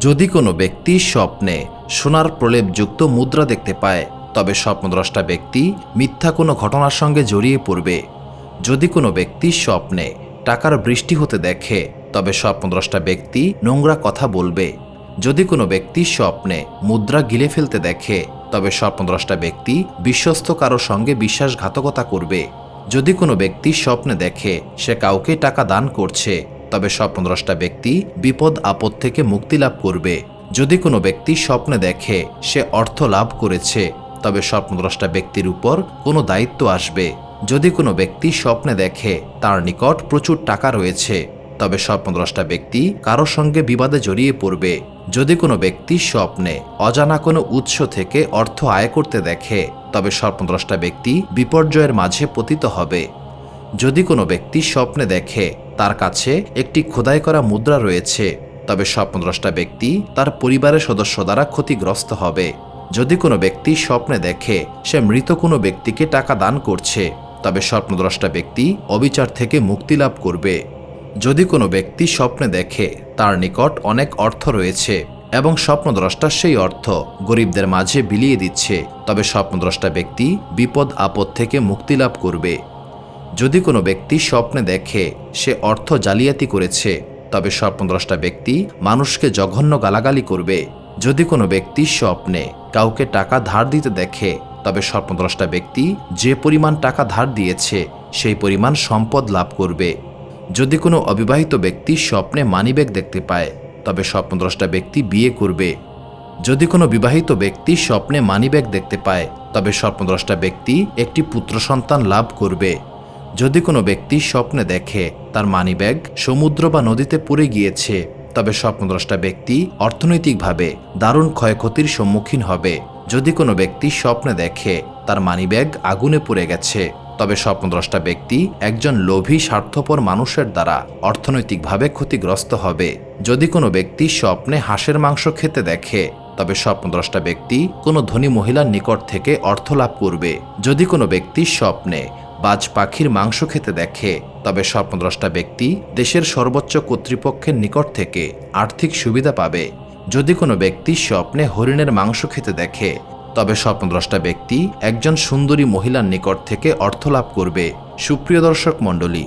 যদি কোনো ব্যক্তি স্বপ্নে সোনার প্রলেপযুক্ত মুদ্রা দেখতে পায়, তবে স্বপ্নদ্রষ্টা ব্যক্তি মিথ্যা কোনো ঘটনার সঙ্গে জড়িয়ে পড়বে। যদি কোনো ব্যক্তি স্বপ্নে টাকার বৃষ্টি হতে দেখে, তবে স্বপ্নদ্রষ্টা ব্যক্তি নোংরা কথা বলবে। যদি কোনো ব্যক্তি স্বপ্নে মুদ্রা গিলে ফেলতে দেখে, তবে স্বপ্নদ্রষ্টা ব্যক্তি বিশ্বস্ত কারও সঙ্গে বিশ্বাসঘাতকতা করবে। যদি কোনো ব্যক্তি স্বপ্নে দেখে সে কাউকে টাকা দান করছে তবে স্বপ্নদ্রষ্টা ব্যক্তি বিপদ, আপদ থেকে মুক্তি লাভ করবে। যদি কোনো ব্যক্তি স্বপ্নে দেখে, সে অর্থ লাভ করেছে, তবে স্বপ্নদ্রষ্টা ব্যক্তির উপর কোনো দায়িত্ব আসবে। যদি কোনো ব্যক্তি স্বপ্নে দেখে, তার নিকট প্রচুর টাকা রয়েছে, তবে স্বপ্নদ্রষ্টা ব্যক্তি কারও সঙ্গে বিবাদে জড়িয়ে পড়বে। যদি কোনো ব্যক্তি স্বপ্নে, অজানা কোনো উৎস থেকে অর্থ আয় করতে দেখে, তবে স্বপ্নদ্রষ্টা ব্যক্তি বিপর্যয়ের মাঝে পতিত হবে। যদি কোনো ব্যক্তি স্বপ্নে দেখে তার কাছে একটি খোদাই করা মুদ্রা রয়েছে, তবে স্বপ্নদ্রষ্টা ব্যক্তি তার পরিবারের সদস্য দ্বারা ক্ষতিগ্রস্ত হবে। যদি কোনো ব্যক্তি স্বপ্নে দেখে, সে মৃত কোনো ব্যক্তিকে টাকা দান করছে, তবে স্বপ্নদ্রষ্টা ব্যক্তি অবিচার থেকে মুক্তি লাভ করবে। যদি কোনো ব্যক্তি স্বপ্নে দেখে, তার নিকট অনেক অর্থ রয়েছে এবং স্বপ্নদ্রষ্টা সেই অর্থ গরিবদের মাঝে বিলিয়ে দিচ্ছে, তবে স্বপ্নদ্রষ্টা ব্যক্তি বিপদ আপদ থেকে মুক্তি লাভ করবে। যদি কোনো ব্যক্তি স্বপ্নে দেখে সে অর্থ জালিয়াতি করেছে, তবে স্বপ্নদ্রষ্টা ব্যক্তি মানুষকে জঘন্য গালাগালি করবে। যদি কোনো ব্যক্তি স্বপ্নে কাউকে টাকা ধার দিতে দেখে, তবে স্বপ্নদ্রষ্টা ব্যক্তি যে পরিমাণ টাকা ধার দিয়েছে, সেই পরিমাণ সম্পদ লাভ করবে। যদি কোনো অবিবাহিত ব্যক্তি স্বপ্নে মানিব্যাগ দেখতে পায়, তবে স্বপ্নদ্রষ্টা ব্যক্তি বিয়ে করবে। যদি কোনো বিবাহিত ব্যক্তি স্বপ্নে মানিব্যাগ দেখতে পায়, তবে স্বপ্নদ্রষ্টা ব্যক্তি একটি পুত্র সন্তান লাভ করবে। যদি কোনো ব্যক্তি স্বপ্নে দেখে তার মানিব্যাগ সমুদ্র বা নদীতে পড়ে গিয়েছে, তবে স্বপ্নদ্রষ্টা ব্যক্তি অর্থনৈতিকভাবে দারুণ ক্ষয়ক্ষতির সম্মুখীন হবে। যদি কোনো ব্যক্তি স্বপ্নে দেখে তার মানিব্যাগ আগুনে পড়ে গেছে, তবে স্বপ্নদ্রষ্টা ব্যক্তি একজন লোভী, স্বার্থপর মানুষের দ্বারা অর্থনৈতিকভাবে ক্ষতিগ্রস্ত হবে। যদি কোনো ব্যক্তি স্বপ্নে হাঁসের মাংস খেতে দেখে, তবে স্বপ্নদ্রষ্টা ব্যক্তি কোনো ধনী মহিলার নিকট থেকে অর্থ লাভ করবে। যদি কোনো ব্যক্তি স্বপ্নে বাজ পাখির মাংস খেতে দেখে, তবে স্বপ্নদ্রষ্টা ব্যক্তি দেশের সর্বোচ্চ কর্তৃপক্ষের নিকট থেকে আর্থিক সুবিধা পাবে। যদি কোনো ব্যক্তি স্বপ্নে হরিণের মাংস খেতে দেখে, তবে স্বপ্নদ্রষ্টা ব্যক্তি একজন সুন্দরী মহিলার নিকট থেকে অর্থ লাভ করবে। সুপ্রিয় দর্শক মণ্ডলী